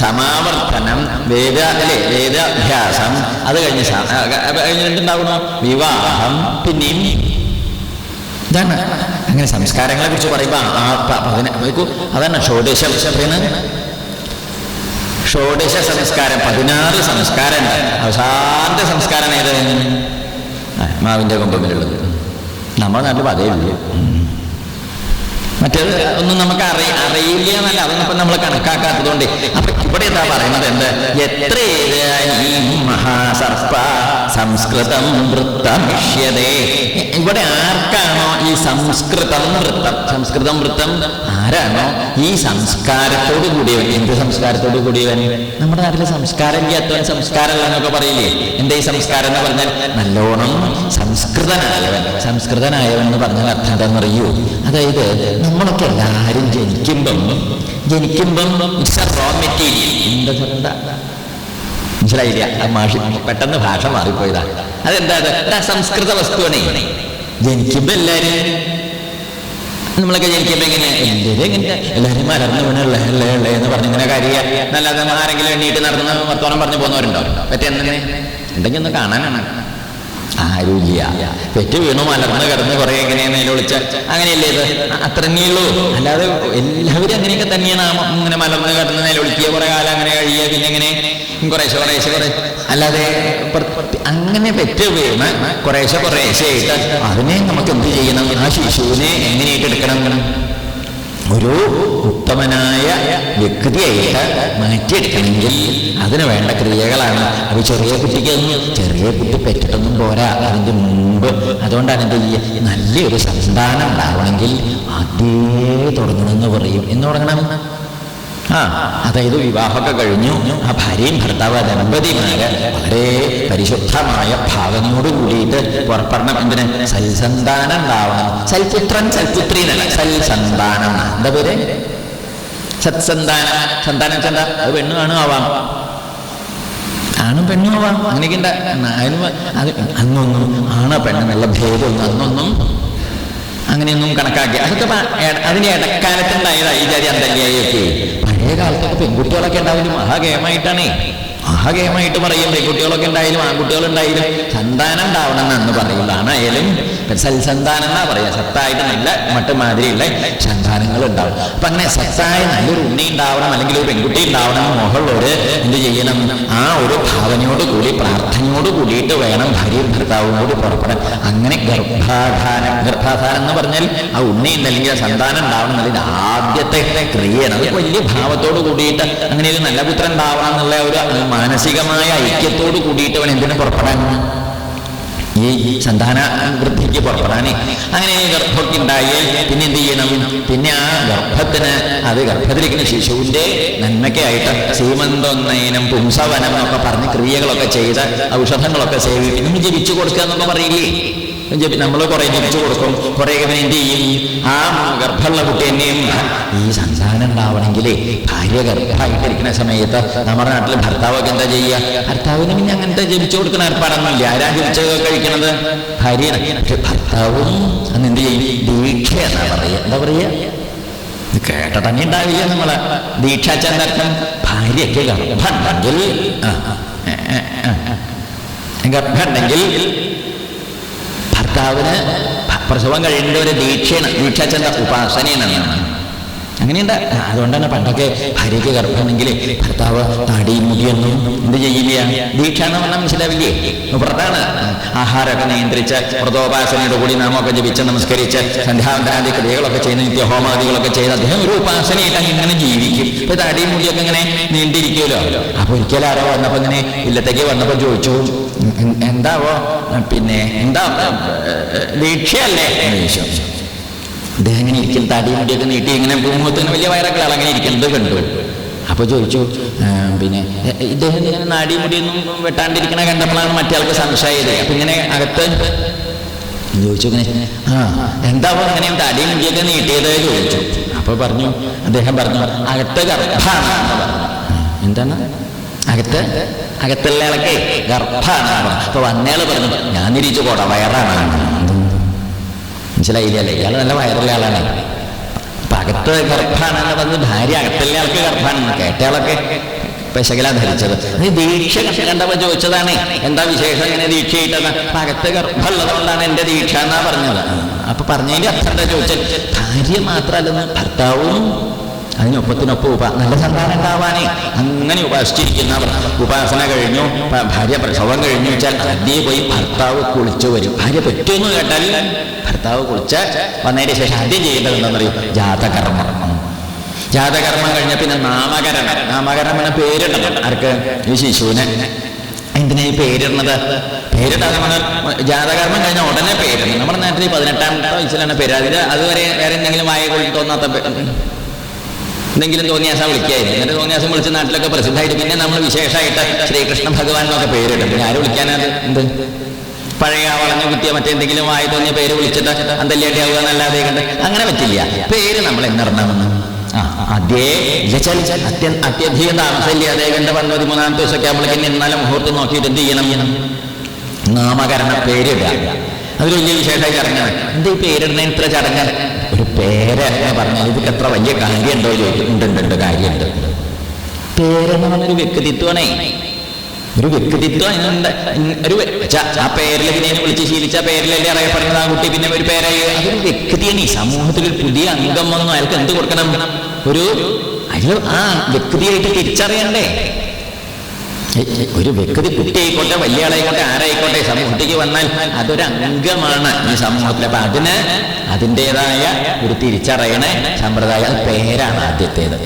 സമാവർത്തനം വേദ അല്ലേ വേദാഭ്യാസം അത് കഴിഞ്ഞ് കഴിഞ്ഞിട്ടുണ്ടാവണോ വിവാഹം പിന്നെയും ഇതാണ് അങ്ങനെ സംസ്കാരങ്ങളെ കുറിച്ച് പറയുമ്പോൾ നോക്കൂ അതാണ് ഷോഡശ ഷോഡശ സംസ്കാരം പതിനാറ് സംസ്കാരം അവസാനത്തെ സംസ്കാരം ഏതാണ് മാവിന്റെ മാവിന്റെ കൊമ്പിലുള്ളത് നമ്മുടെ നാട്ടിൽ അതേ ഉള്ളൂ. മറ്റേത് ഒന്നും നമുക്ക് അറിയ അറിയില്ല എന്നല്ല അതൊന്നും നമ്മൾ കണക്കാക്കാത്തതുകൊണ്ട്. അപ്പൊ ഇവിടെ എന്താ പറയുന്നത്? എന്ത്? എത്ര മഹാസർപ്പ സംസ്കൃതം വൃത്തമിഷ്യതേ. ഇവിടെ ആർക്കാണോ ഈ സംസ്കൃതം വൃത്തം? സംസ്കൃതം വൃത്തം ആരാണോ ഈ സംസ്കാരത്തോട് കൂടിയവൻ? എന്ത് സംസ്കാരത്തോട് കൂടിയവൻ? നമ്മുടെ നാട്ടിലെ സംസ്കാരം ഇല്ലാത്തവൻ സംസ്കാരമല്ല എന്നൊക്കെ പറയില്ലേ? എന്താ ഈ സംസ്കാരം എന്ന് പറഞ്ഞാൽ നല്ലോണം സംസ്കൃതനായവൻ. സംസ്കൃതനായവൻ എന്ന് പറഞ്ഞാൽ അർത്ഥം എന്താണെന്നറിയോ? അതായത് നമ്മളൊക്കെ എല്ലാവരും ജനിക്കുമ്പം ജനിക്കുമ്പം റോ മെറ്റീരിയൽ എന്താ എന്താ? മനസ്സിലായില്ല. മാഷി പെട്ടെന്ന് ഭാഷ മാറിപ്പോയതാ. അതെന്താ അത്? സംസ്കൃത വസ്തുവാണ്. ജനിക്കുമ്പോ എല്ലാരും നമ്മളൊക്കെ ജനിക്കുമ്പോ എങ്ങനെ? എല്ലാവരും എങ്ങനെ? എല്ലാവരും മലർന്നു വീണല്ലേ അല്ലേ? എന്ന് പറഞ്ഞ് ഇങ്ങനെ കാര്യ നല്ലാതെ ആരെങ്കിലും എണ്ണീട്ട് നടന്ന് വർത്തമാനം പറഞ്ഞു പോകുന്നവരുണ്ടോ? പറ്റേ എന്തെങ്കിലും ഒന്ന് കാണാനാണ്. ആരുമില്ല പെറ്റ് വീണു മലർന്ന് കിടന്ന് കുറെ നേരെ വിളിച്ച? അങ്ങനെയല്ലേ ഇത്? അത്രയുള്ളൂ അല്ലാതെ എല്ലാവരും അങ്ങനെയൊക്കെ തന്നെയാണ് ഇങ്ങനെ മലർന്ന് കിടന്ന് നിലവിളിക്കുക കുറെ കാലം അങ്ങനെ കഴിയുക പിന്നെ ഇങ്ങനെ കുറേശ്ശെ കുറേശ്ശെ കുറെ. അല്ലാതെ അങ്ങനെ പെറ്റ് വീണ് കുറേശ്ശെ കുറേശ്ശെ ആയിട്ട് അതിനെ നമുക്ക് എന്ത് ചെയ്യണം? ആ ശിശുവിനെ എങ്ങനെയായിട്ട് എടുക്കണം? ഒരു ഉത്തമനായ വ്യക്തിയായിട്ട് മാറ്റിയെടുക്കണമെങ്കിൽ അതിന് വേണ്ട ക്രിയകളാണ്. അപ്പൊ ചെറിയ കുട്ടിക്ക് ചെറിയ കുട്ടി പെറ്റിട്ടൊന്നും പോരാ. അതിന്റെ മുമ്പ് അതുകൊണ്ടാണ് എന്ത് നല്ലൊരു സന്താനം ഉണ്ടാവണമെങ്കിൽ അതേ തുടങ്ങണമെന്ന് പറയും. എന്ന് തുടങ്ങണം. ആ അതായത് വിവാഹമൊക്കെ കഴിഞ്ഞു. ആ ഭാര്യയും ഭർത്താവ് ദമ്പതിമാര് വളരെ പരിശുദ്ധമായ ഭാവനയോട് കൂടിയിട്ട് പുറപ്പെടണം. എന്തിന്? സൽസന്താനം ഉണ്ടാവണം. സൽപുത്രൻ സൽപുത്രി എന്നല്ല സൽസന്താനം. എന്താ പേര്? സത്സന്താനം. സന്താനം ചെന്ത അത് പെണ്ണു ആണും ആവാം. ആണും പെണ്ണും ആവാം. അങ്ങനെയൊക്കെ അന്നൊന്നും ആണോ പെണ്ണെന്നുള്ള ഭേദമൊന്നും അന്നൊന്നും അങ്ങനെയൊന്നും കണക്കാക്കി. അതൊക്കെ അതിന് ഇടക്കാലത്തുണ്ടായതാ ഈ ജാതി അന്തല്യായൊക്കെ പഴയ കാലത്തൊക്കെ പെൺകുട്ടികളൊക്കെ ഉണ്ടാവില്ല മഹാഗേമായിട്ടാണേ. മഹാഗേമായിട്ട് പറയും പെൺകുട്ടികളൊക്കെ ഉണ്ടായാലും ആൺകുട്ടികളുണ്ടായാലും സന്താനം ഉണ്ടാവണം എന്നാണ് പറയുന്നത് ആണായാലും സൽസന്താനം എന്നാ പറയാ. സത്തായിട്ട് നല്ല മട്ട് മാതിരിയുള്ള സന്താനങ്ങൾ ഉണ്ടാവും. അപ്പൊ അങ്ങനെ സത്തായ നല്ലൊരു ഉണ്ണി ഉണ്ടാവണം അല്ലെങ്കിൽ ഒരു പെൺകുട്ടി ഉണ്ടാവണം മോഹമുള്ളവര് എന്ത് ചെയ്യണം? ആ ഒരു ഭാവനയോട് കൂടി പ്രാർത്ഥനയോട് കൂടിയിട്ട് വേണം ഭാര്യയും ഭർത്താവിനോട് പുറപ്പെടാൻ. അങ്ങനെ ഗർഭാധാനം ഗർഭാധാനം എന്ന് പറഞ്ഞാൽ ആ ഉണ്ണി അല്ലെങ്കിൽ ആ സന്താനം ഉണ്ടാവണം എന്നുള്ളത് ആദ്യത്തെ ക്രിയയാണ് അത് വലിയ ഭാവത്തോട് കൂടിയിട്ട് അങ്ങനെ ഒരു നല്ല പുത്രൻ ഉണ്ടാവണം എന്നുള്ള ഒരു മാനസികമായ ഐക്യത്തോട് കൂടിയിട്ട് അവൻ എന്തിനു പുറപ്പെടാൻ? ഈ സന്താന വൃദ്ധിക്ക് പുറപ്പെടാനേ. അങ്ങനെ ഗർഭമൊക്കെ പിന്നെ എന്ത് ചെയ്യണം? പിന്നെ ആ ഗർഭത്തിന് അത് ഗർഭത്തിലിരിക്കുന്ന ശിശുവിന്റെ നന്മയ്ക്കായിട്ട് സീമന്തോന്നയനം പുംസവനം എന്നൊക്കെ പറഞ്ഞ് ക്രിയകളൊക്കെ ചെയ്ത് ഔഷധങ്ങളൊക്കെ സേവിക്കുന്നു ജപിച്ചു കൊടുക്കുക എന്നൊക്കെ പറയില്ലേ? നമ്മൾ കുറെ ജപിച്ചു കൊടുക്കും. കുറെ ഇവൻ എന്ത് ചെയ്യും ആ ഗർഭമുള്ള കുട്ടി എന്നെയും ഈ സന്താനം ഉണ്ടാവണമെങ്കിലേ ഭാര്യ ഗർഭമായിട്ടിരിക്കുന്ന സമയത്ത് നമ്മുടെ നാട്ടിൽ ഭർത്താവൊക്കെ എന്താ ചെയ്യുക? ഭർത്താവിന് പിന്നെ അങ്ങനത്തെ ജപിച്ചു കൊടുക്കുന്ന ഏർപ്പാടൊന്നുമില്ല. ആരാ ജപിച്ചത് കഴിക്കണത്? പക്ഷെ ഭർത്താവും അന്ന് എന്ത് ചെയ്യും? ദീക്ഷ എന്നാ പറയുക. എന്താ പറയുക? ഇത് കേട്ട തന്നെ ഉണ്ടാവില്ല നമ്മൾ. ദീക്ഷ ചെന്നർത്ഥം ഭാര്യയ്ക്ക് ഗർഭമുണ്ടെങ്കിൽ. ഗർഭമുണ്ടെങ്കിൽ ഭർത്താവിന് പ്രസവം പ്രസവം കഴിയേണ്ടവരെ ദീക്ഷയാണ്. ദീക്ഷ ചെന്ന ഉപാസനയാണ് അങ്ങനെയുണ്ട്. അതുകൊണ്ട് അതുകൊണ്ടാണ് പണ്ടൊക്കെ ഭാര്യയ്ക്ക് ഗർഭമെങ്കിൽ ഭർത്താവ് താടിയും മുടിയൊന്നും എന്ത് ചെയ്യില്ല. ദീക്ഷ എന്ന് പറഞ്ഞാൽ മനസ്സിലാവില്ലേ? വ്രതാണ്. ആഹാരമൊക്കെ നിയന്ത്രിച്ച് വ്രതോപാസനയുടെ കൂടി നാമൊക്കെ ജപിച്ച് നമസ്കരിച്ച് സന്ധ്യാന്താന്തി ക്രിയകളൊക്കെ ചെയ്യുന്ന നിത്യഹോമാദികളൊക്കെ ചെയ്ത് അദ്ദേഹം ഒരു ഉപാസനയായിട്ട് ഇങ്ങനെ ജീവിക്കും. ഇപ്പൊ താടിയും മുടിയൊക്കെ ഇങ്ങനെ നീണ്ടിരിക്കുമല്ലോ അപ്പൊ ഒരിക്കലും ആരോ വന്നപ്പോ ഇങ്ങനെ ഇല്ലത്തേക്ക് വന്നപ്പോ ചോദിച്ചു എന്താവോ? പിന്നെ എന്താ ദീക്ഷയല്ലേ? ചോദിച്ചു. ഇദ്ദേഹം ഇങ്ങനെ ഇരിക്കും തടി മുടിയൊക്കെ നീട്ടി ഇങ്ങനെ ഭൂമുഖത്തിന് വലിയ വയറൊക്കെ അങ്ങനെ ഇരിക്കുന്നത് കണ്ടു. അപ്പൊ ചോദിച്ചു "ആ, പിന്നെ ഇദ്ദേഹം ഇങ്ങനെ നാടി മുടിയൊന്നും വെട്ടാണ്ടിരിക്കണ കണ്ടപ്പോഴാണ് മറ്റേ ആൾക്ക് സംശയത് അപ്പൊ ഇങ്ങനെ അകത്ത് ചോദിച്ചു ഇങ്ങനെ ആ എന്താ ഇങ്ങനെ തടി മുടിയൊക്കെ നീട്ടിയത് ചോദിച്ചു. അപ്പൊ പറഞ്ഞു അദ്ദേഹം പറഞ്ഞു അകത്ത് ഗർഭാണ് എന്താണ്? അകത്ത് അകത്തുള്ള ആളൊക്കെ ഗർഭാണ് അപ്പൊ വന്നയാൾ പറഞ്ഞു ഞാൻ തിരിച്ചു പോടാ വയറാണ് മനസ്സിലായില്ല? അല്ലേ? ഇയാൾ നല്ല വയറുള്ള ആളാണ്. അപ്പൊ അകത്ത് ഗർഭാണെന്ന് പറഞ്ഞ് ഭാര്യ അകത്തല്ലേ ആൾക്ക് ഗർഭാണെന്ന് കേട്ടയാളൊക്കെ പെശകല ധരിച്ചത്. നീ ദീക്ഷ കണ്ട- കണ്ടപ്പോ ചോദിച്ചതാണ് എന്താ വിശേഷം? ഇങ്ങനെ ദീക്ഷയിട്ടത് അകത്ത് ഗർഭമുള്ളതുകൊണ്ടാണ് എന്റെ ദീക്ഷ എന്നാ പറഞ്ഞത്. അപ്പൊ പറഞ്ഞതിന്റെ അർത്ഥം എന്താ ചോദിച്ചത് ഭാര്യ മാത്രല്ലെന്ന് ഭർത്താവും അതിനൊപ്പത്തിനൊപ്പം ഉപ നല്ല സന്താനം ഉണ്ടാവാനേ. അങ്ങനെ ഉപാസിച്ചിരിക്കുന്ന ഉപാസന കഴിഞ്ഞു ഭാര്യ പ്രസവം കഴിഞ്ഞു വെച്ചാൽ അതേ പോയി ഭർത്താവ് കുളിച്ചു വരും. ഭാര്യ പറ്റുമെന്ന് കേട്ടാൽ ഭർത്താവ് കുളിച്ച് വന്നതിന് ശേഷം ആദ്യം ചെയ്യേണ്ടത് എന്താണെന്ന് അറിയും? ജാതകർമ്മം. ജാതകർമ്മം കഴിഞ്ഞ പിന്നെ നാമകരണം. നാമകരണം എന്ന പേരിടണം. ആർക്ക്? ഈ ശിശുവിനെ. എന്തിനാ ഈ പേരിടുന്നത്? പേരിട്ടാൽ നമ്മൾ ജാതകർമ്മം കഴിഞ്ഞ ഉടനെ പേരിടണം. നമ്മുടെ നാട്ടിൽ പതിനെട്ടാം വയസ്സിലാണ് പേര്. അതുവരെ വേറെ എന്തെങ്കിലും വായ കൊള്ളി തോന്നാത്ത എന്തെങ്കിലും തോന്നിയാസം വിളിക്കായിരുന്നു. എന്നിട്ട് തോന്നിയാസം വിളിച്ച് നാട്ടിലൊക്കെ പ്രസിദ്ധമായിട്ട് പിന്നെ നമ്മൾ വിശേഷമായിട്ട് ശ്രീകൃഷ്ണ ഭഗവാൻ എന്നൊക്കെ പേരിടും. പിന്നെ ആരും വിളിക്കാനത്? എന്ത്? പഴയ വളഞ്ഞു കുത്തിയ മറ്റെന്തെങ്കിലും വായി തോന്നിയ പേര് വിളിച്ചിട്ട് അന്തല്യാട്ടിയാവുക എന്നല്ലാതെ കണ്ട് അങ്ങനെ പറ്റില്ല. പേര് നമ്മൾ എന്നറിഞ്ഞാമെന്ന്. അതേ അത്യധികം കണ്ട് പണ്ട് പതിമൂന്നാമത്തെ ദിവസമൊക്കെ ആകുമ്പോഴേക്കും ഇന്നലെ മുഹൂർത്തം നോക്കിയിട്ട് എന്ത് ചെയ്യണം? നാമകരണ പേരിടുക. അതൊരു വലിയ വിശേഷമായി ചടങ്ങാണ്. ഈ പേരിടുന്ന ഇത്ര ചടങ്ങ്? ഒരു പേര് എന്ന് പറഞ്ഞാൽ ഇതിൽ എത്ര വലിയ കാര്യമുണ്ടോ ചോദിക്കുന്നുണ്ട് കാര്യമുണ്ട്. പേരെന്ന് പറഞ്ഞൊരു വ്യക്തിത്വമാണേ. ഒരു വ്യക്തിത്വം ഒരു ആ പേരിൽ പിന്നെ വിളിച്ച് ശീലിച്ച പേരിലല്ലേ അറിയപ്പെടുന്നത് ആ കുട്ടി പിന്നെ ഒരു പേരായി. അതൊരു വ്യക്തിയാണ്. ഈ സമൂഹത്തിൽ ഒരു പുതിയ അംഗം വന്നു. അയാൾക്ക് എന്ത് കൊടുക്കണം? ഒരു അയാൾ ആ വ്യക്തിയായിട്ട് തിരിച്ചറിയണ്ടേ? ഒരു വ്യക്തി കുട്ടിയായിക്കോട്ടെ വലിയ ആളായിക്കോട്ടെ ആരായിക്കോട്ടെ സമൂഹത്തേക്ക് വന്നാൽ അതൊരു അംഗമാണ് ഈ സമൂഹത്തിൽ അപ്പൊ അതിന് അതിന്റെതായ ഒരു തിരിച്ചറിയണ സമ്പ്രദായം അത് പേരാണ് ആദ്യത്തേത്.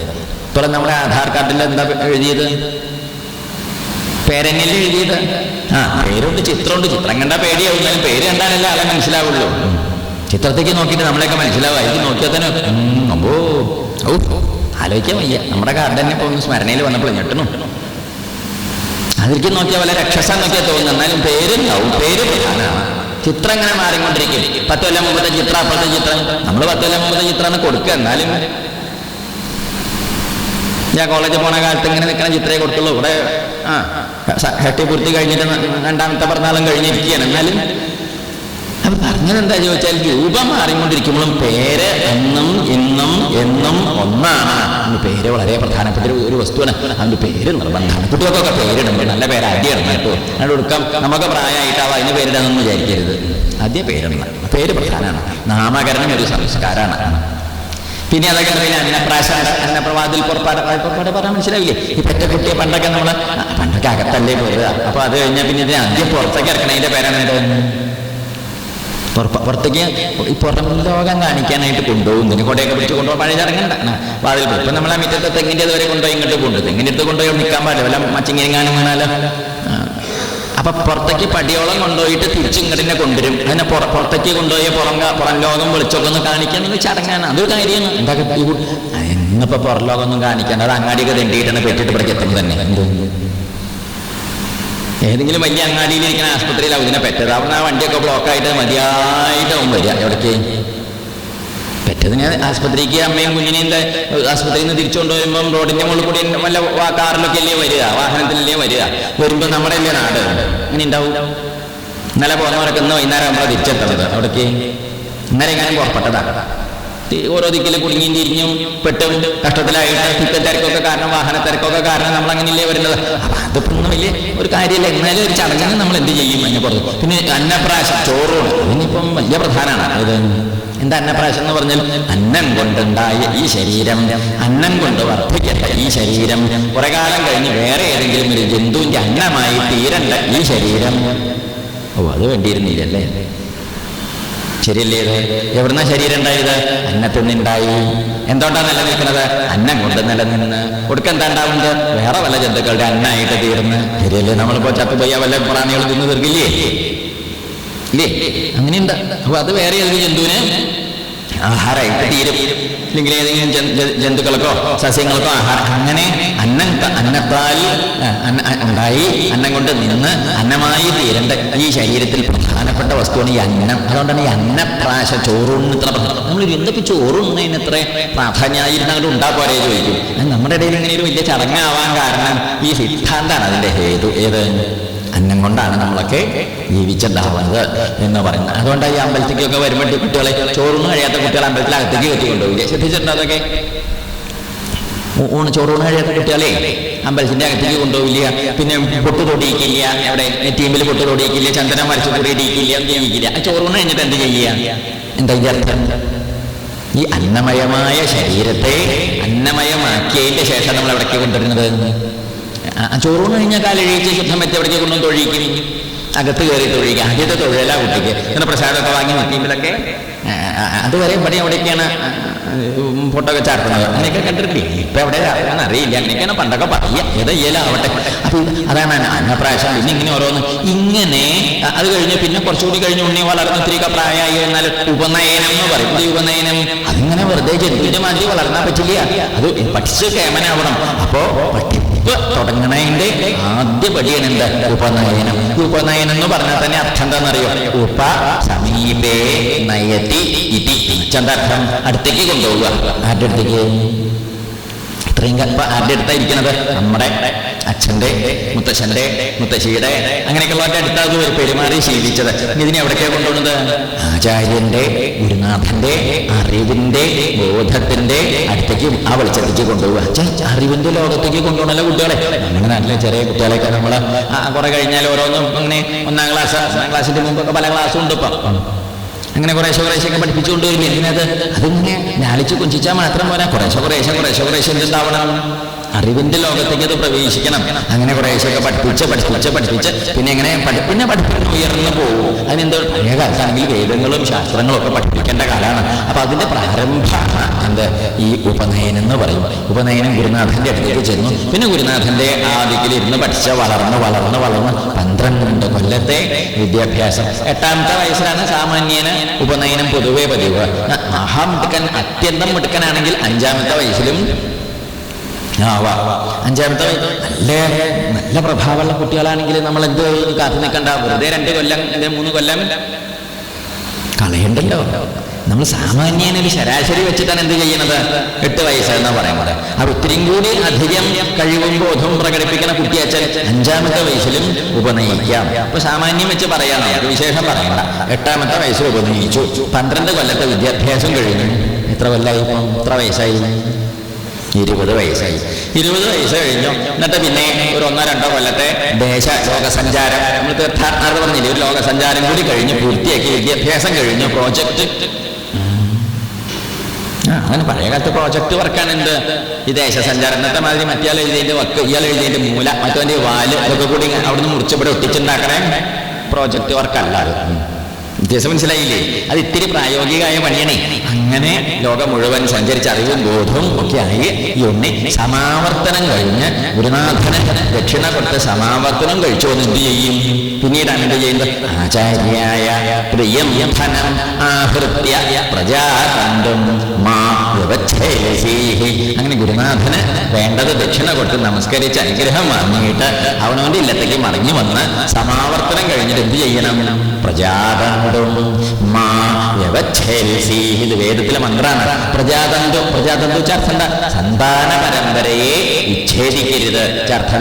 ഇപ്പോൾ നമ്മുടെ ആധാർ കാർഡിൽ എന്താ എഴുതിയത്? പേരെങ്ങനെ എഴുതിയത്? ആ പേരുണ്ട് ചിത്രമുണ്ട്. ചിത്രം കണ്ടാ പേടിയാവുന്നാലും പേര് കണ്ടാലല്ലേ ആളെ മനസ്സിലാവുള്ളൂ. ചിത്രത്തേക്ക് നോക്കിയിട്ട് നമ്മളെയൊക്കെ മനസ്സിലാവുക ഇത് നോക്കിയാൽ തന്നെ അമ്പോ ഓ ആലോചിക്കാൻ വയ്യ. നമ്മുടെ കാർഡ് തന്നെ ഇപ്പോൾ സ്മരണയിൽ വന്നപ്പോൾ ഞെട്ടണു. അതിലേക്ക് നോക്കിയാൽ വല്ല രക്ഷസ നോക്കിയാൽ തോന്നുന്നു എന്നാലും പേരുണ്ടാവും പേര് പ്രധാനമാണ് ചിത്രം ഇങ്ങനെ മാറിക്കൊണ്ടിരിക്കും പത്ത് കൊല്ലം മുമ്പത്തെ ചിത്രം അപ്പോഴത്തെ ചിത്രം നമ്മൾ പത്ത് കൊല്ലം മുമ്പത്തെ ചിത്രമാണ് കൊടുക്കുക എന്നാലും ഞാൻ കോളേജിൽ പോണ കാലത്ത് ഇങ്ങനെ നിൽക്കണ ചിത്രമേ കൊടുത്തുള്ളൂ ഇവിടെ ആ ഹെട്ടിപൂർത്തി കഴിഞ്ഞിട്ട് രണ്ടാമത്തെ പിറന്നാളും കഴിഞ്ഞിരിക്കുകയാണ് എന്നാലും അപ്പൊ പറഞ്ഞത് എന്താ ചോദിച്ചാൽ രൂപം മാറിക്കൊണ്ടിരിക്കുമ്പോഴും പേര് എന്നും ഇന്നും എന്നും ഒന്നാണ്. അതിന് പേര് വളരെ പ്രധാനപ്പെട്ട ഒരു- വസ്തുവാണ്. അതിന്റെ പേര് നിർബന്ധമാണ്. കുട്ടികൾക്കൊക്കെ പേരിടുമ്പോൾ നല്ല പേര് ആദ്യം ഇടണം കേട്ടോ. അത് കൊടുക്കാം നമുക്ക് പ്രായമായിട്ടാവും അതിന് എന്ന് വിചാരിക്കരുത്. ആദ്യം പേരിടണം. പേര് പ്രധാനമാണ്. നാമകരണം ഒരു സംസ്കാരമാണ്. പിന്നെ അതൊക്കെ അറിയില്ല. അന്നപ്രാശാട അന്നപ്രവാതിൽ പുറപ്പാട് പുറപ്പാട് പറയാൻ മനസ്സിലാവില്ലേ? ഈ പെറ്റ കുട്ടിയെ പണ്ടൊക്കെ നമ്മൾ പണ്ടൊക്കെ അകത്തല്ലേ പോരുക അപ്പൊ അത് കഴിഞ്ഞാൽ പിന്നെ ഇതിനെ ആദ്യം പുറത്തേക്ക് ഇറക്കണതിന്റെ പേരാണ് എന്ത്? പുറത്തേക്ക് ഈ പുറം ലോകം കാണിക്കാനായിട്ട് കൊണ്ടുപോകും. ഇതിന് കൊടയൊക്കെ പിടിച്ച് കൊണ്ടുപോകാൻ പഴയ ചടങ്ങണ്ട. വാതിൽ. ഇപ്പൊ നമ്മളെ മിറ്റത്ത് തെങ്ങിന്റെ അതുവരെ കൊണ്ടുപോയി ഇങ്ങോട്ട് കൊണ്ടു തെങ്ങിന്റെ അടുത്ത് കൊണ്ടുപോയി നിൽക്കാൻ പാടില്ല. വല്ല മച്ചിങ്ങനെങ്ങാനും വീണാലോ. അപ്പൊ പുറത്തേക്ക് പടിയോളം കൊണ്ടുപോയിട്ട് തിരിച്ച് ഇങ്ങോട്ടിനെ കൊണ്ടുവരും. അതിനെ പുറ പുറത്തേക്ക് കൊണ്ടുപോയി പുറം പുറം ലോകം വിളിച്ചൊക്കെ ഒന്ന് കാണിക്കാൻ നിങ്ങൾ ചടങ്ങാണ്. അതൊരു കാര്യമാണ്. എന്താ ഇന്നിപ്പോൾ പുറം ലോകം ഒന്നും കാണിക്കാൻ അത് അങ്ങാടിയൊക്കെ തെണ്ടിയിട്ടാണ് പെട്ടിട്ട് പഠിക്കുന്നത് തന്നെ. ഏതെങ്കിലും വലിയ അങ്ങാടിയിൽ ഇരിക്കുന്ന ആസ്പത്രിയിലാവും ഇതിനെ പെറ്റത് അവിടെ ആ വണ്ടിയൊക്കെ ബ്ലോക്കായിട്ട് മതിയായിട്ടാവും വരിക. എവിടേക്ക്? പെറ്റതിന് ആസ്പത്രിക്ക് അമ്മയും കുഞ്ഞിനെയും ആശുപത്രിയിൽ നിന്ന് തിരിച്ചുകൊണ്ട് വരുമ്പം റോഡിന്റെ മുകളിൽ കൂടി വല്ല കാറിലൊക്കെ അല്ലേ വരിക വാഹനത്തിലല്ലേ വരിക. വരുമ്പോ നമ്മുടെ അല്ലേ നാട്? അങ്ങനെ ഉണ്ടാവും ഇന്നലെ പോകുന്നവരൊക്കെ ഇന്ന് വൈകുന്നേരം നമ്മളെ തിരിച്ചെത്തുന്നത് അവിടേക്ക് ഇന്നലെ എങ്ങനെ പുറപ്പെട്ടതാ. ഈ ഓരോ ദിക്കിൽ കുടുങ്ങിയും തിരിഞ്ഞും പെട്ടും കഷ്ടത്തിലായിട്ട് തിക്ക തിരക്കൊക്കെ കാരണം വാഹന തിരക്കൊക്കെ കാരണം നമ്മൾ അങ്ങനെയല്ലേ വരുന്നത് അതിപ്പോ ഒന്നും വലിയ ഒരു കാര്യമില്ല എന്നാലും ഒരു ചടങ്ങിന് നമ്മൾ എന്ത് ചെയ്യും അതിനെ പുറത്ത്? പിന്നെ അന്നപ്രാശം ചോറൂണ്. അതിനിപ്പം വലിയ പ്രധാനമാണ് ഇത് എന്താ അന്നപ്രാശം എന്ന് പറഞ്ഞാൽ അന്നം കൊണ്ടുണ്ടായ ഈ ശരീരം. അന്നം കൊണ്ട് വർദ്ധിക്കട്ടെ ഈ ശരീരം. കുറെ കാലം കഴിഞ്ഞ് വേറെ ഏതെങ്കിലും ഒരു ജന്തുവിന്റെ അന്നമായി തീരണ്ട ഈ ശരീരം. ഓ അത് വേണ്ടിയിരുന്നില്ലല്ലേ? ശരിയല്ലേ ഇത്? എവിടുന്ന ശരീരം ഉണ്ടായത്? അന്നത്തിൽ നിന്നുണ്ടായി എന്തുകൊണ്ടാണ് നിലനിൽക്കുന്നത് അന്നം കൊണ്ട് നിലനിന്ന്. കൊടുക്കെന്താ ഉണ്ടാവുന്നത്? വേറെ വല്ല ജന്തുക്കളുടെ അന്നായിട്ട് തീർന്ന്. ശരിയല്ലേ? നമ്മളിപ്പോ ചത്തുപോയ വല്ല പ്രാണികൾ തിന്നു തീർക്കില്ലേ? ഇല്ലേ? അങ്ങനെയുണ്ട്. അപ്പൊ അത് വേറെ ഏതെങ്കിലും ജന്തുവിന്? ആഹാരമായിട്ട് തീരും. അല്ലെങ്കിൽ ഏതെങ്കിലും ജന്തുക്കൾക്കോ സസ്യങ്ങൾക്കോ അങ്ങനെ അന്നം അന്നത്താൽ അന്ന- ഉണ്ടായി. അന്നം കൊണ്ട് നിന്ന് അന്നമായി തീരേണ്ട ഈ ശരീരത്തിൽ പ്രധാനപ്പെട്ട വസ്തുവാണ് ഈ അന്നം. അതുകൊണ്ടാണ് ഈ അന്നപ്രാശ ചോറുണ്ണ ഇത്ര പ്രധാനം. നമ്മൾ എന്തൊക്കെ ചോറുണ്ണതിന് ഇത്ര പ്രാധാന്യമായിരുന്നു അങ്ങോട്ട് ഉണ്ടാപ്പോരെ ചോദിക്കും. നമ്മുടെ ഇടയിൽ ഇങ്ങനെ ഒരു വലിയ ചടങ്ങാവാൻ കാരണം ഈ സിദ്ധാന്താണ് അതിന്റെ ഹേതു. ഏത്? അന്നം കൊണ്ടാണ് നമ്മളൊക്കെ ജീവിച്ചുണ്ടാവുന്നത് എന്ന് പറയുന്നത്. അതുകൊണ്ടാണ് ഈ അമ്പലത്തിലേക്കൊക്കെ വരുമ്പോൾ കുട്ടികളെ ചോറൊന്നും കഴിയാത്ത കുട്ടികളെ അമ്പലത്തിൽ അകത്തേക്ക് കയറ്റി ശ്രദ്ധിച്ചിട്ടുണ്ടോ അതൊക്കെ? ഊണ് ചോറൂണ് കഴിയാത്ത കുട്ടികളെ അമ്പലത്തിന്റെ അകത്തേക്ക് കൊണ്ടുപോകില്ല പിന്നെ പൊട്ട് തൊടിയിക്കില്ല അവിടെ ടീമിൽ പൊട്ട് തൊടിയിക്കില്ല ചന്ദനം വരച്ചു കൂടിയിടിക്കില്ല നിയമിക്കില്ല ചോറൂണ് കഴിഞ്ഞിട്ട് എന്ത് ചെയ്യുക? എന്താ അർത്ഥം? ഈ അന്നമയമായ ശരീരത്തെ അന്നമയമാക്കിയതിന്റെ ശേഷം നമ്മൾ എവിടേക്ക് കൊണ്ടുവരുന്നത്? ചോറൂണ് കഴിഞ്ഞാൽ കാലഴിച്ച് ശുദ്ധം വെച്ച് എവിടേക്ക് കൊണ്ടുവന്ന് തൊഴിക്കും അകത്ത് കയറി തൊഴിക്കുക ആദ്യത്തെ തൊഴിലാ കുട്ടിക്ക്. ഇങ്ങനെ പ്രസാദമൊക്കെ വാങ്ങി ആ, അതുവരെ ഇവിടെ എവിടെയൊക്കെയാണ്? ഫോട്ടോ ഒക്കെ ചാർത്തുന്നത്. അങ്ങനെയൊക്കെ കണ്ടിട്ടില്ലേ? ഇപ്പൊ എവിടെ ആണെന്ന് അറിയില്ല. അങ്ങനെയൊക്കെയാണ് പണ്ടൊക്കെ പറയുക ഏതാ ഇയലാവട്ടെ. അപ്പൊ അതാണ് അന്നപ്രാശം പിന്നെ ഇങ്ങനെ ഓരോന്ന് ഇങ്ങനെ അത് കഴിഞ്ഞ് പിന്നെ കുറച്ചുകൂടി കഴിഞ്ഞ് ഉണ്ണി വളർന്ന് ഇത്തിരി പ്രായമായി എന്നാൽ ഉപനയനം എന്ന് പറയും. ഉപനയനം? അതിങ്ങനെ വെറുതെ ജന്തുവിന്റെ മാതിരി വളർന്നാൽ പറ്റില്ല. അത് പഠിച്ച് കേമനാവണം. അപ്പോ പഠിപ്പ് തുടങ്ങണതിന്റെ ആദ്യ പടിയാണ് എന്താ? ഉപനയനം. ഉപനയനം എന്ന് പറഞ്ഞാൽ തന്നെ അർത്ഥം എന്താണെന്നറിയോ? ഉപ സമീപേ നയതി ഇതി. അർത്ഥം? അടുത്തേക്ക് കൊണ്ടുപോവുക. അടുത്തേക്ക്? ഇത്രയും കൽപ്പ ആരുടെ അടുത്തായിരിക്കണത് നമ്മുടെ അച്ഛന്റെ മുത്തശ്ശന്റെ മുത്തശ്ശിയുടെ അങ്ങനെയൊക്കെയുള്ളവരുടെ അടുത്താണ് ഒരു പെരുമാറി ശീലിച്ചത്. ഇതിനെ എവിടേക്കാണ് കൊണ്ടുപോകുന്നത്? ആചാര്യന്റെ ഗുരുനാഥന്റെ അറിവിന്റെ ബോധത്തിന്റെ അടുത്തേക്ക് ആ വെളിച്ചത്തേക്ക് കൊണ്ടുപോകുക അച്ഛൻ അറിവിന്റെ ലോകത്തേക്ക് കൊണ്ടുപോകണല്ലോ കുട്ടികളെ. നമ്മുടെ നാട്ടിലെ ചെറിയ കുട്ടികളെയൊക്കെ നമ്മൾ കുറെ കഴിഞ്ഞാൽ ഓരോന്നും അങ്ങനെ ഒന്നാം ക്ലാസ് ഒന്നാം ക്ലാസ്സിന്റെ മുമ്പൊക്കെ പല ക്ലാസ്സും ഉണ്ട് ഇപ്പം. അങ്ങനെ കുറേശ്ശെ കുറേശ്ശെ പഠിപ്പിച്ചുകൊണ്ട് വരുമ്പോൾ എന്തിനത് അതിങ്ങനെ ലാളിച്ച് കൊഞ്ചിച്ചാൽ മാത്രം പോരാ. കുറേശ്ശെ കുറേശ്ശെ കുറേശ്ശെ കുറേശ്ശെ എന്തുണ്ടാവണം? അറിവിന്റെ ലോകത്തേക്ക് അത് പ്രവേശിക്കണം. അങ്ങനെ കുറേശ്ശൊക്കെ പഠിപ്പിച്ച് പഠിപ്പിച്ച് പഠിപ്പിച്ച്. പിന്നെ എങ്ങനെ പിന്നെ പഠിപ്പിക്കുന്ന ഉയർന്നു പോകും. അതിനെന്തോ പഴയ കാലത്താണെങ്കിൽ വേദങ്ങളും ശാസ്ത്രങ്ങളും ഒക്കെ പഠിപ്പിക്കേണ്ട കാലമാണ്. അപ്പൊ അതിന്റെ പ്രാരംഭമാണ് എന്ത്? ഈ ഉപനയനം എന്ന് പറയും. ഉപനയനം ഗുരുനാഥന്റെ അടുത്തേക്ക് ചെന്നു. പിന്നെ ഗുരുനാഥന്റെ ആദിക്കിൽ ഇരുന്ന് പഠിച്ച വളർന്ന് വളർന്ന് വളർന്ന് പന്ത്രണ്ട് കൊല്ലത്തെ വിദ്യാഭ്യാസം. എട്ടാമത്തെ വയസ്സിലാണ് സാമാന്യന് ഉപനയനം പൊതുവേ പതിവ്. മഹാമിടുക്കൻ അത്യന്തം മിടുക്കനാണെങ്കിൽ അഞ്ചാമത്തെ വയസ്സിലും ആവാ. അഞ്ചാമത്തെ നല്ല നല്ല പ്രഭാവമുള്ള കുട്ടികളാണെങ്കിൽ നമ്മൾ എന്ത് കാത്തു നിൽക്കണ്ട. വെറുതെ രണ്ട് കൊല്ലം മൂന്ന് കൊല്ലം കളയണ്ടല്ലോ. നമ്മൾ സാമാന്യന ഒരു ശരാശരി വെച്ചിട്ടാണ് എന്ത് ചെയ്യുന്നത്? എട്ട് പറയാൻ പറയുന്നത് അപ്പൊ ഇത്രയും കൂടി അധികം കഴിവും ബോധവും പ്രകടിപ്പിക്കുന്ന കുട്ടിയച്ഛൻ അഞ്ചാമത്തെ വയസ്സിലും ഉപനയിക്കാം. അപ്പൊ സാമാന്യം വെച്ച് പറയാം നമുക്ക് വിശേഷം പറയണ്ട. എട്ടാമത്തെ വയസ്സിൽ ഉപനയിച്ചു. പന്ത്രണ്ട് കൊല്ലത്തെ വിദ്യാഭ്യാസം കഴിഞ്ഞു. എത്ര കൊല്ലായി ഇപ്പം? എത്ര വയസ്സായി? ഇരുപത് വയസ്സായി. ഇരുപത് വയസ്സ് കഴിഞ്ഞു. എന്നിട്ട് പിന്നെ ഒരു ഒന്നോ രണ്ടോ കൊല്ലത്തെ ദേശ ലോകസഞ്ചാരം. നമ്മൾ തീർത്ഥാടനം പറഞ്ഞില്ലേ ഒരു ലോകസഞ്ചാരം കൂടി കഴിഞ്ഞ് പൂർത്തിയാക്കി വിദ്യാഭ്യാസം കഴിഞ്ഞു പ്രോജക്റ്റ് അങ്ങനെ പഴയ കാലത്ത് പ്രോജക്റ്റ് വർക്കാണ് എന്ത് ഈ ദേശസഞ്ചാരം. ഇന്നത്തെ മാതിരി മറ്റേ എഴുതിയതിന്റെ വക്ക് ഇയാൾ എഴുതിയതിന്റെ മൂല മറ്റവന്റെ വാൽ അതൊക്കെ കൂടി അവിടുന്ന് മുറിച്ചവിടെ ഒട്ടിച്ചുണ്ടാക്കണേ. പ്രോജക്റ്റ് വർക്കല്ല അത്. ഉം. വ്യത്യാസം മനസ്സിലായില്ലേ? അത് ഇത്തിരി പ്രായോഗികമായ പണിയണേ. അങ്ങനെ ലോകം മുഴുവൻ സഞ്ചരിച്ച അറിവും ബോധവും ഒക്കെ ആയി ഈ ഉണ്ണി സമാവർത്തനം കഴിഞ്ഞ് ഗുരുനാഥന് ദക്ഷിണ കൊടുത്ത് സമാവർത്തനം കഴിച്ചു വന്ന് എന്ത് ചെയ്യും? പിന്നീട് എന്ത് ചെയ്യുന്നത് ആചാര്യായ പ്രിയം ധനം ആഹൃത്യ പ്രജാതന്തും മാ. അങ്ങനെ ഗുരുനാഥന് വേണ്ടത് ദക്ഷിണ കൊടുത്ത് നമസ്കരിച്ച് അനുഗ്രഹം വാങ്ങിയിട്ട് അവനവന്റെ ഇല്ലത്തേക്ക് മടങ്ങി വന്ന് സമാവർത്തനം കഴിഞ്ഞിട്ട് എന്ത് ചെയ്യണം? പ്രജാതന്തും. മാ. ഇത് വേദത്തിലെ മന്ത്രാണ്. പ്രജാതന്തു പ്രജാതന്തു ചർച്ച സന്താന പരമ്പരയെ വിച്ഛേദിക്കരുത്. ചർച്ച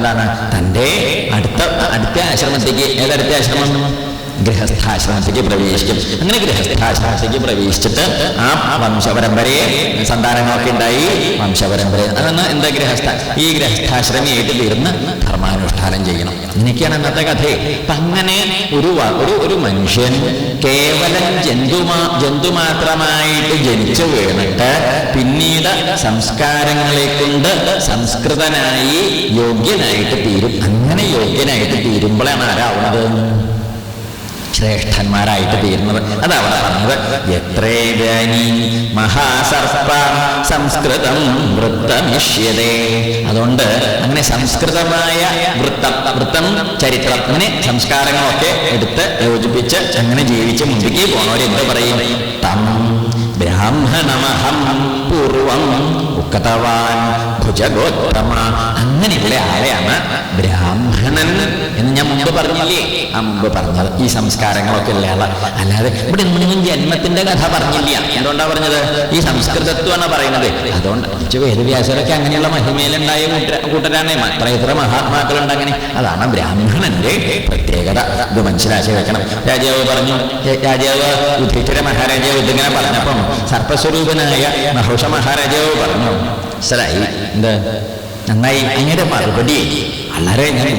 തന്റെ അടുത്ത അടുത്ത ആശ്രമത്തേക്ക് ഏതടുത്ത ആശ്രമം? ഗൃഹസ്ഥാശ്രമത്തേക്ക് പ്രവേശിക്കും. അങ്ങനെ ഗൃഹസ്ഥാശ്രമത്തിലേക്ക് പ്രവേശിച്ചിട്ട് ആ വംശപരമ്പരയെ സന്താനങ്ങളൊക്കെ ഉണ്ടായി. വംശപരമ്പര അതെന്ന് എന്താ ഗൃഹസ്ഥ? ഈ ഗൃഹസ്ഥാശ്രമിയായിട്ട് തീർന്ന് ധർമാനുഷ്ഠാനം ചെയ്യണം. ഇങ്ങനെയൊക്കെയാണ് അന്നത്തെ കഥ. അപ്പൊ അങ്ങനെ ഒരു ഒരു ഒരു മനുഷ്യൻ കേവലം ജന്തുമാ ജന്തുമാത്രമായിട്ട് ജനിച്ചു വീണിട്ട് പിന്നീട് സംസ്കാരങ്ങളെ കൊണ്ട് സംസ്കൃതനായി യോഗ്യനായിട്ട് തീരും. അങ്ങനെ യോഗ്യനായിട്ട് തീരുമ്പോഴാണ് ആരാവുന്നത്? ശ്രേഷ്ഠന്മാരായിട്ട് തീരുന്നത് അതവിടെ പറഞ്ഞത്. എത്രേതാനി മഹാസർപ്പ സംസ്കൃതം വൃത്തമിഷ്യതേ. അതുകൊണ്ട് അങ്ങനെ സംസ്കൃതമായ വൃത്തം വൃത്തം ചരിത്രം അങ്ങനെ സംസ്കാരങ്ങളൊക്കെ എടുത്ത് യോജിപ്പിച്ച് അങ്ങനെ ജീവിച്ച് മുമ്പിലേക്ക് പോണവരെന്ത് പറയും? തം ബ്രാഹ്മണമഹം പൂർവം ഉക്കതവാൻ ഭുജഗോത്തമ അങ്ങനെയുള്ള ആളെയാണ് ബ്രാഹ്മണൻ എന്ന് ഞാൻ മുമ്പ് പറഞ്ഞില്ലേ? ആ മുമ്പ് പറഞ്ഞത് ഈ സംസ്കാരങ്ങളൊക്കെ ഉള്ള ആൾ. അല്ലാതെ ഇവിടെ ഒന്നും ജന്മത്തിന്റെ കഥ പറഞ്ഞില്ല. എന്തുകൊണ്ടാ പറഞ്ഞത്? ഈ സംസ്കൃതത്വമാണ് പറയുന്നത്. അതുകൊണ്ട് കുറച്ച് വേദവ്യാസരൊക്കെ അങ്ങനെയുള്ള മഹിമയിലുണ്ടായ കൂട്ട- കൂട്ടരാണ്. എത്ര എത്ര മഹാത്മാക്കളുണ്ട് അങ്ങനെ. അതാണ് ബ്രാഹ്മണന്റെ പ്രത്യേകത. ഇത് മനസ്സിലാക്കി വെക്കണം. രാജാവ് പറഞ്ഞു രാജാവ് യുധിഷ്ഠിര മഹാരാജാവ് ഇതിങ്ങനെ പറഞ്ഞപ്പം സർപ്പസ്വരൂപനായ മഹോഷ മഹാരാജാവ് പറഞ്ഞു മനസ്സിലായി എന്ത്? നന്നായി. അങ്ങയുടെ മറുപടി. വളരെ ഞാൻ